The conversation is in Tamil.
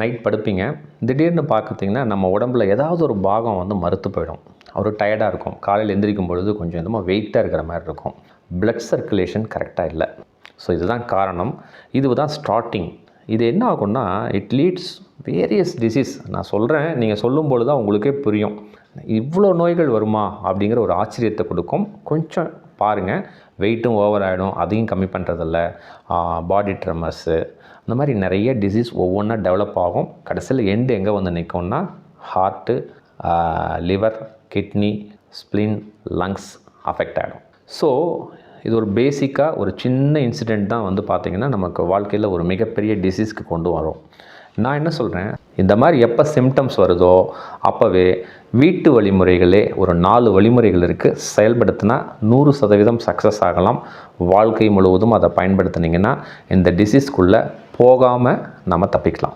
நைட் படுப்பீங்க. திடீர்னு பார்க்குறீங்கன்னா நம்ம உடம்புல ஏதாவது ஒரு பாகம் வந்து மறுத்து போயிடும். ஒரு டயர்டாக இருக்கும். காலையில் எந்திரிக்கும் பொழுது கொஞ்சம் கொஞ்சமாக வெயிட்டாக இருக்கிற மாதிரி இருக்கும். பிளட் சர்க்குலேஷன் கரெக்டாக இல்லை. ஸோ இதுதான் காரணம். இது தான் ஸ்டார்டிங் இது என்ன ஆகும்னா இட் லீட்ஸ் வேரியஸ் டிசீஸ் நான் சொல்கிறேன் நீங்கள் சொல்லும் பொழுது தான் உங்களுக்கே புரியும். இவ்வளோ நோய்கள் வருமா அப்படிங்கிற ஒரு ஆச்சரியத்தை கொடுக்கும். கொஞ்சம் பாருங்கள் வெயிட்டும் ஓவர் ஆகிடும் அதையும் கம்மி பண்ணுறதில்ல பாடி ட்ரமர்ஸு இந்த மாதிரி நிறைய டிசீஸ் ஒவ்வொன்றா டெவலப் ஆகும். கடைசியில் எண்டு எங்கே வந்து நிற்கும்னா heart liver kidney spleen lungs affect ஆகிடும் ஸோ இது ஒரு பேசிக்காக ஒரு சின்ன இன்சிடெண்ட் தான் வந்து பார்த்திங்கன்னா நமக்கு வாழ்க்கையில் ஒரு மிகப்பெரிய டிசீஸ்க்கு கொண்டு வரும். நான் என்ன சொல்கிறேன் இந்த மாதிரி எப்போ சிம்டம்ஸ் வருதோ அப்போவே வீட்டு வழிமுறைகளே ஒரு நாலு வழிமுறைகள் இருக்குது செயல்படுத்தினா நூறு சதவீதம் சக்ஸஸ் ஆகலாம். வாழ்க்கை முழுவதும் அதை பயன்படுத்துனீங்கன்னா இந்த டிசீஸ்க்குள்ளே போகாமல் நம்ம தப்பிக்கலாம்.